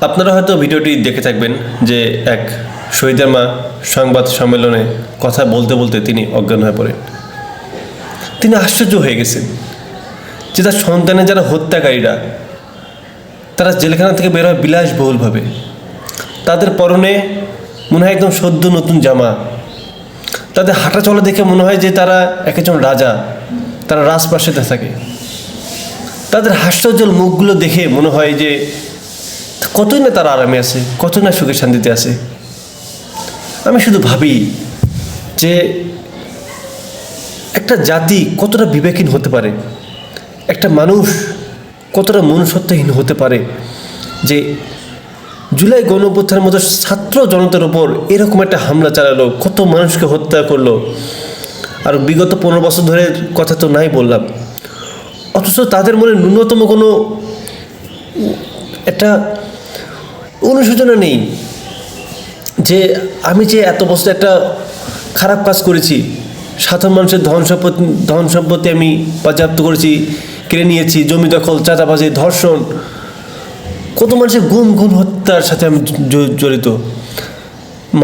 আপনারা হয়তো ভিডিওটি দেখে থাকবেন যে এক শহীদের মা সংবাদ সম্মেলনে কথা বলতে বলতে তিনি অজ্ঞান হয়ে পড়েন। তিনি আশ্চর্য হয়ে গেছেন যে তার সন্তানের যারা হত্যাকারীরা, তারা জেলখানা থেকে বের হয় বিলাসবহুলভাবে। তাদের পরনে মনে হয় একদম সদ্য নতুন জামা। তাদের হাঁটা চলা দেখে মনে হয় যে তারা এক একজন রাজা, তারা রাজপ্রাসাদে থাকে। তাদের হাস্যোজ্জ্বল মুখগুলো দেখে মনে হয় যে কতই না তারা আরামে আছে, কতই না সুখে শান্তিতে আছে। আমি শুধু ভাবি যে একটা জাতি কতটা বিবেকহীন হতে পারে, একটা মানুষ কতটা মনুষ্যত্বহীন হতে পারে যে জুলাই গণঅভ্যুত্থানের মতো ছাত্র জনতার ওপর এরকম একটা হামলা চালালো, কত মানুষকে হত্যা করল। আর বিগত পনেরো বছর ধরে কথা তো নাই বললাম। অথচ তাদের মনে ন্যূনতম কোনো একটা অনুশোচনা নেই যে আমি যে এত বছর একটা খারাপ কাজ করেছি, সাধারণ মানুষের ধন সম্পত্তি ধন সম্পত্তি আমি বাজেয়াপ্ত করেছি কেড়ে নিয়েছি, জমি দখল, চাঁদাবাজি, ধর্ষণ, কত মানুষের গুম গুম হত্যার সাথে আমি জড়িত।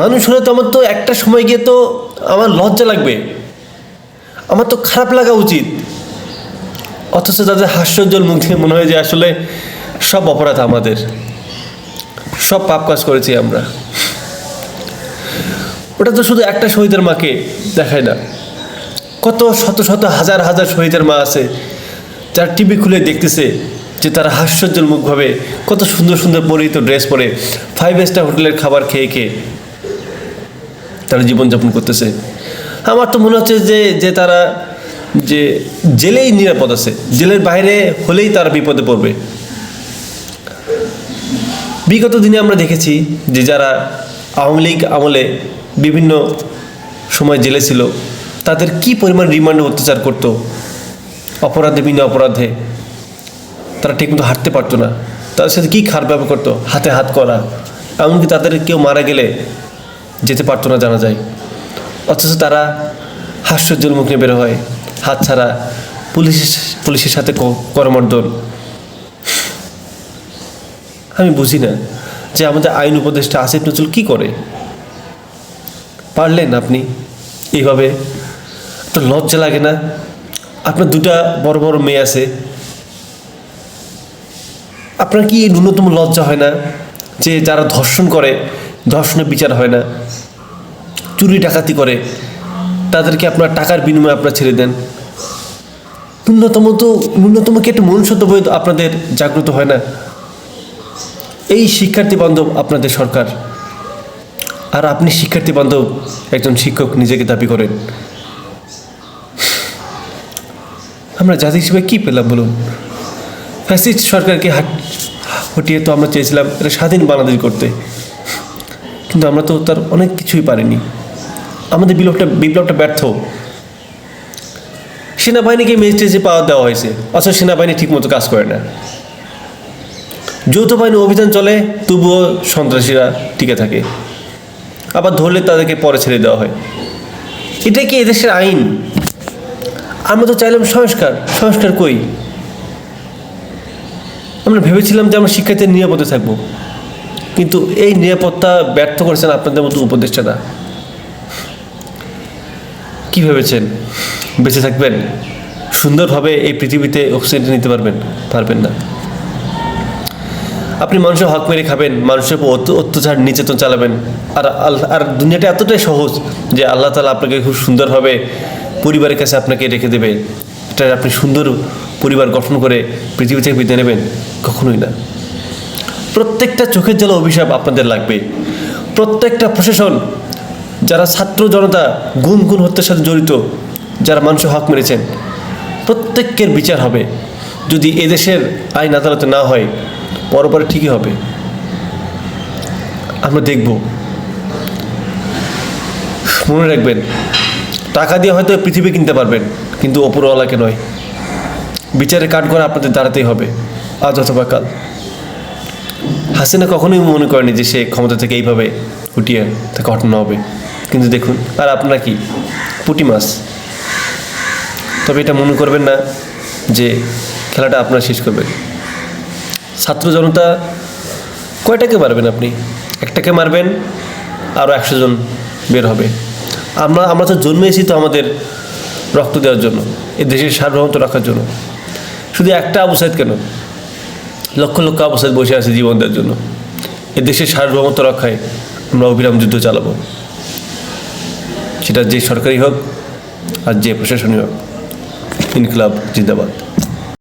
মানুষ হলে তো আমার তো একটা সময় গিয়ে তো আমার লজ্জা লাগবে। আমার তো খারাপ লাগা উচিত। অথচ তাদের হাস্যজ্জ্বল মুখ মনে হয় যে আসলে সব অপরাধ আমাদের। সব পাপ কাজ করেছি আমরা। ওটা তো শুধু একটা শহীদের মাকে দেখায় না। কত শত শত হাজার হাজার শহীদের মা আছে, যারা টিভি খুলে দেখতেছে যে তারা হাস্যজ্জ্বল মুখভাবে কত সুন্দর সুন্দর পরিহিত ড্রেস পরে ফাইভ স্টার হোটেলের খাবার খেয়ে খেয়ে তারা জীবনযাপন করতেছে। আমার তো মনে হচ্ছে যে যে তারা যে জেলেই নিরাপদ আছে, জেলের বাইরে হলেই তারা বিপদে পড়বে। বিগত দিনে আমরা দেখেছি যে যারা আওয়ামী লীগ আমলে বিভিন্ন সময় জেলে ছিল, তাদের কি পরিমাণ রিমান্ডে অত্যাচার করতো? অপরাধে বিনা অপরাধে তারা ঠিকমতো হাঁটতে পারতো না। তাদের সাথে কী খারাপ ব্যবহার করতো? হাতে হাত করা। এমনকি তাদের কেউ মারা গেলে যেতে পারতো না জানা যায়। অথচ তারা হাস্যজ্জ্বল মুখ নিয়ে বের হয়। হাত ছাড়া পুলিশের পুলিশের সাথে করমর্দন আমি বুঝি না যে আমাদের আইন উপদেষ্টা আসিফ নজরুল কী করে? পারলেন আপনি এইভাবে? তো লজ্জা লাগে না? আপনার দুটা বড় বড় মেয়ে আছে। আপনার কি ন্যূনতম লজ্জা হয় না যে যারা ধর্ষণ করে, ধর্ষণের বিচার হয় না, চুরি ডাকাতি করে, তাদেরকে আপনার টাকার বিনিময়ে আপনার ছেড়ে দেন? ন্যূনতম তো, ন্যূনতম কি একটা মনুষ্যত্ববোধ আপনাদের জাগ্রত হয় না? এই শিক্ষার্থী বান্ধব আপনাদের সরকার। আর আপনি শিক্ষার্থী বান্ধব একজন শিক্ষক নিজেকে দাবি করেন। আমরা জাতি হিসেবে কী পেলাম বলুন? ফ্যাসিস্ট সরকারকে হাট, হটিয়ে তো আমরা চেয়েছিলাম এটা স্বাধীন বাংলাদেশ করতে। কিন্তু আমরা তো তার অনেক কিছুই পারিনি। আমাদের বিপ্লবটা বিপ্লবটা ব্যর্থ। সেনাবাহিনীকে মেজিস্ট্রেসি পাওয়ার দেওয়া হয়েছে, অথচ সেনাবাহিনী ঠিকমতো কাজ করে না। যৌথ বাহিনী অভিযান চলে, তবুও সন্ত্রাসীরা টিকে থাকে। আবার ধরলে তাদেরকে পরে ছেড়ে দেওয়া হয়। এটা কি এদেশের আইন? আমরা তো চাইলাম সংস্কার। সংস্কার কই? আমরা ভেবেছিলাম যে আমরা শিক্ষার্থীর নিরাপদে থাকব। কিন্তু এই নিরাপত্তা ব্যর্থ করেছেন আপনাদের মতো উপদেষ্টারা। কি ভেবেছেন? বেঁচে থাকবেন? সুন্দরভাবে এই পৃথিবীতে অক্সিজেন নিতে পারবেন পারবেন না। আপনি মানুষের হক মেরে খাবেন, মানুষের অত্যাচার, নির্যাতন চালাবেন। আর আর দুনিয়াটা এতটাই সহজ যে আল্লাহ তালা আপনাকে খুব সুন্দরভাবে পরিবারের কাছে আপনাকে রেখে দেবে। এটা আপনি সুন্দর পরিবার গঠন করে পৃথিবী থেকে বিদায় নেবেন, কখনোই না। প্রত্যেকটা চোখের জল অভিশাপ আপনাদের লাগবে। প্রত্যেকটা প্রশাসন, যারা ছাত্র জনতা গুম গুণ হত্যার সাথে জড়িত, যারা মানুষের হক মেরেছেন প্রত্যেকের বিচার হবে। যদি এদেশের আইন আদালতে না হয় পরপরে ঠিকই হবে। আমরা দেখব। মনে রাখবেন, টাকা দিয়ে হয়তো পৃথিবী কিনতে পারবেন, কিন্তু ওপরওয়ালাকে নয়। বিচারে কাঠ করে আপনাদের দাঁড়াতেই হবে, আজ অথবা কাল। হাসিনা কখনোই মনে করেনি যে সে ক্ষমতা থেকে এইভাবে উঠিয়ে তাকে হটানো হবে। কিন্তু দেখুন, আর আপনারা কি? পুটি মাছ। তবে এটা মনে করবেন না যে খেলাটা আপনারা শেষ করবেন। ছাত্র জনতা কয়টাকে মারবেন আপনি? একটাকে মারবেন আরও একশো জন বের হবে। আমরা আমরা তো জন্মেছি তো আমাদের রক্ত দেওয়ার জন্য, এই দেশের সার্বভৌমত্ব রাখার জন্য। শুধু একটা আবু সাইদ কেন? লক্ষ লক্ষ আবু সাইদ বসে আছে জীবন দেওয়ার জন্য। এ দেশের সার্বভৌমত্ব রক্ষায় আমরা অবিরাম যুদ্ধ চালাবো। সেটা যে সরকারি হোক আর যে প্রশাসনিক হোক, ইনকলাব, জিন্দাবাদ।